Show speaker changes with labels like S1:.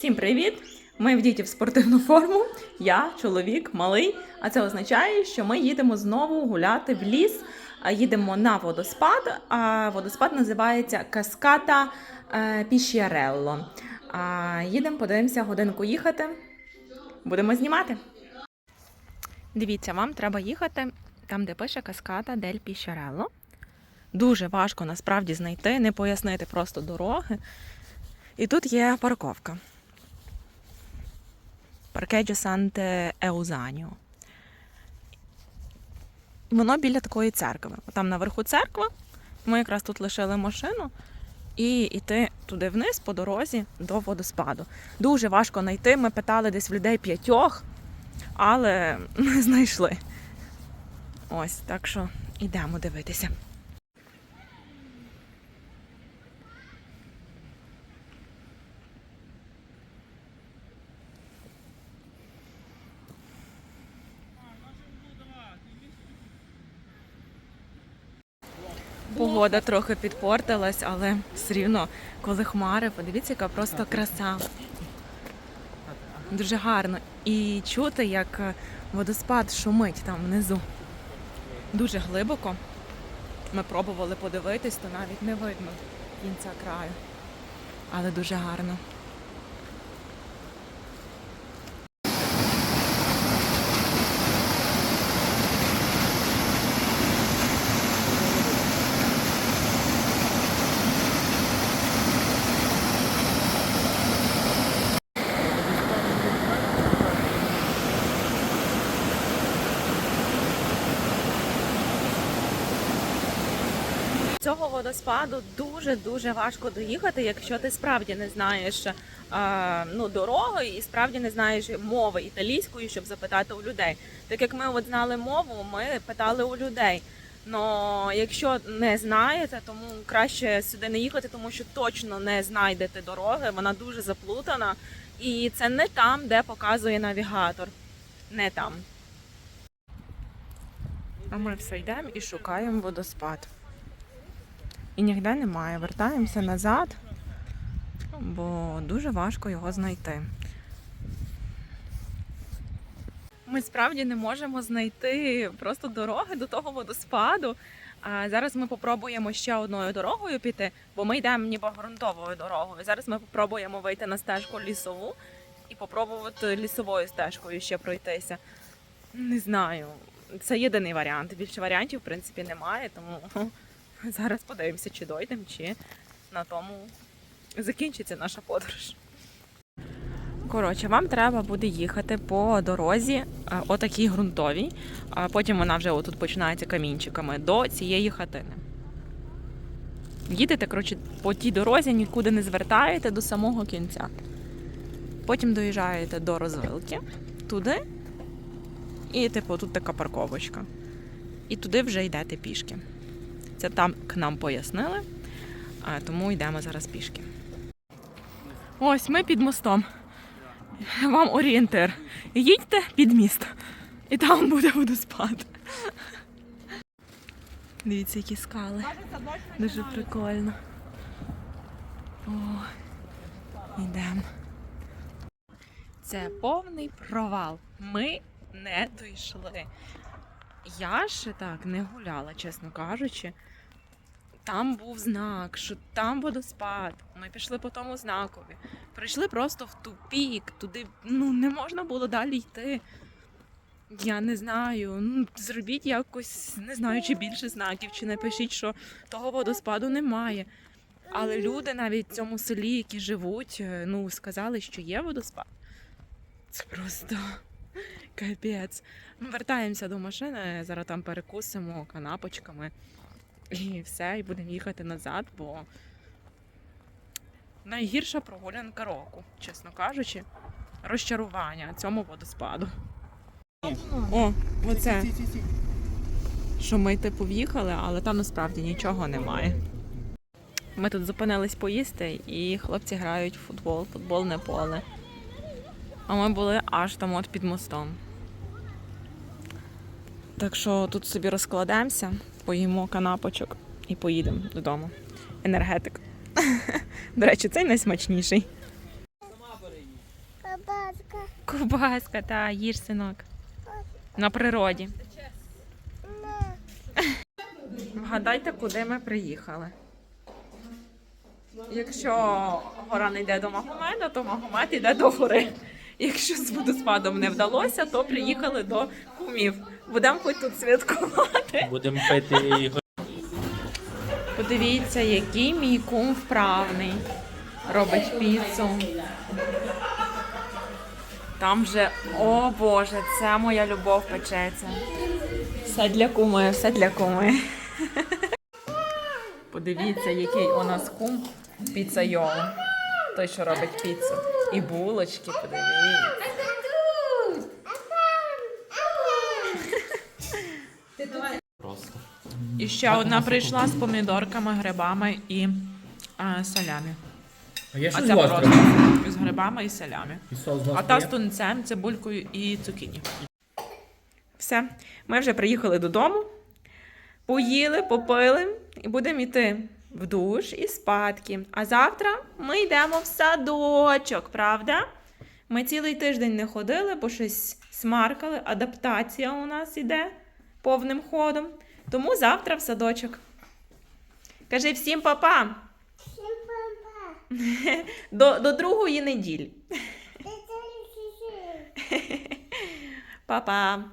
S1: Всім привіт! Ми вдіті в спортивну форму. Я чоловік малий. А це означає, що ми їдемо знову гуляти в ліс. Їдемо на водоспад. А водоспад називається Каската е, Піщерелло. Їдемо, подивимося, годинку їхати. Будемо знімати. Дивіться, вам треба їхати там, де пише Каската дель Піщерелло. Дуже важко насправді знайти, не пояснити просто дороги. І тут є парковка. Паркеджо Санте Еузаніо. Воно біля такої церкви. Там наверху церква. Ми якраз тут лишили машину і йти туди вниз по дорозі до водоспаду. Дуже важко знайти. Ми питали десь в людей п'ятьох, але не знайшли. Ось, так що йдемо дивитися. Погода трохи підпортилась, але все рівно, коли хмари, подивіться, яка просто краса. Дуже гарно. І чути, як водоспад шумить там внизу. Дуже глибоко. Ми пробували подивитись, то навіть не видно кінця краю. Але дуже гарно. Цього водоспаду дуже дуже важко доїхати, якщо ти справді не знаєш е, ну, дороги і справді не знаєш мови італійської, щоб запитати у людей. Так як ми от знали мову, ми питали у людей. Но якщо не знаєте, тому краще сюди не їхати, тому що точно не знайдете дороги. Вона дуже заплутана, і це не там, де показує навігатор. Не там. А ми все йдемо і шукаємо водоспад. І ніде немає. Вертаємося назад, бо дуже важко його знайти. Ми справді не можемо знайти просто дороги до того водоспаду. А зараз ми попробуємо ще одною дорогою піти, бо ми йдемо ніби ґрунтовою дорогою. Зараз ми попробуємо вийти на стежку лісову і попробувати лісовою стежкою ще пройтися. Не знаю. Це єдиний варіант. Більше варіантів, в принципі, немає, тому Зараз подивимося, чи дойдемо, чи на тому закінчиться наша подорож. Коротше, вам треба буде їхати по дорозі, е, отакій ґрунтовій, а потім вона вже отут починається камінчиками до цієї хатини. Їдете, коротше, по тій дорозі, нікуди не звертаєте до самого кінця. Потім доїжджаєте до розвилки, туди, і, типу, тут така парковочка. І туди вже йдете пішки. Це там к нам пояснили, тому йдемо зараз пішки. Ось ми під мостом. Вам орієнтир. Їдьте під міст. І там буде водоспад. Дивіться, які скали. Дуже прикольно. О, йдемо. Це повний провал. Ми не дійшли. Я ще так не гуляла, чесно кажучи. Там був знак, що там водоспад. Ми пішли по тому знакові. Прийшли просто в тупік, туди ну, не можна було далі йти. Я не знаю. Ну, зробіть якось, не знаю, чи більше знаків, чи напишіть, що того водоспаду немає. Але люди навіть в цьому селі, які живуть, е, ну, сказали, що є водоспад. Це просто капець. Ми вертаємося до машини, зараз там перекусимо канапочками. І все, і будемо їхати назад, бо найгірша прогулянка року, чесно кажучи, розчарування цьому водоспаду. О, оце. Що ми типу в'їхали, але там насправді нічого немає. Ми тут зупинились поїсти, і хлопці грають в футбол, футбольне поле. А ми були аж там от під мостом. Так що тут собі розкладемося, поїмо канапочок і поїдемо додому. Енергетик. До речі, цей найсмачніший.
S2: Бабаска.
S1: Ковбаска, та їж синок. На природі. Вгадайте, куди ми приїхали. Якщо гора не йде до Магомеда, то Магомед йде до гори. Якщо з водоспадом не вдалося, то приїхали до кумів. Будемо хоч тут святкувати.
S3: Будемо пити його.
S1: Подивіться, який мій кум вправний. Робить піцу. Там вже, о Боже, це моя любов печеться. Все для куми, все для куми. Подивіться, який у нас кум піцайол. Той, що робить піцу. І булочки, подивіться.
S3: просто.
S1: І ще одна прийшла з помідорками, грибами і а, салямі.
S3: А є
S1: А
S3: щось
S1: це
S3: гостре?
S1: з грибами і салямі.
S3: І соус
S1: А та
S3: є?
S1: з тунцем, цибулькою і цукіні. Все, ми вже приїхали додому, поїли, попили і будемо йти в душ і спадки. А завтра ми йдемо в садочок, правда? Ми цілий тиждень не ходили, бо щось смаркали. Адаптація у нас іде повним ходом. Тому завтра в садочок. Кажи всім папа
S2: Всім папа.
S1: до, до другої неділі. Па-па.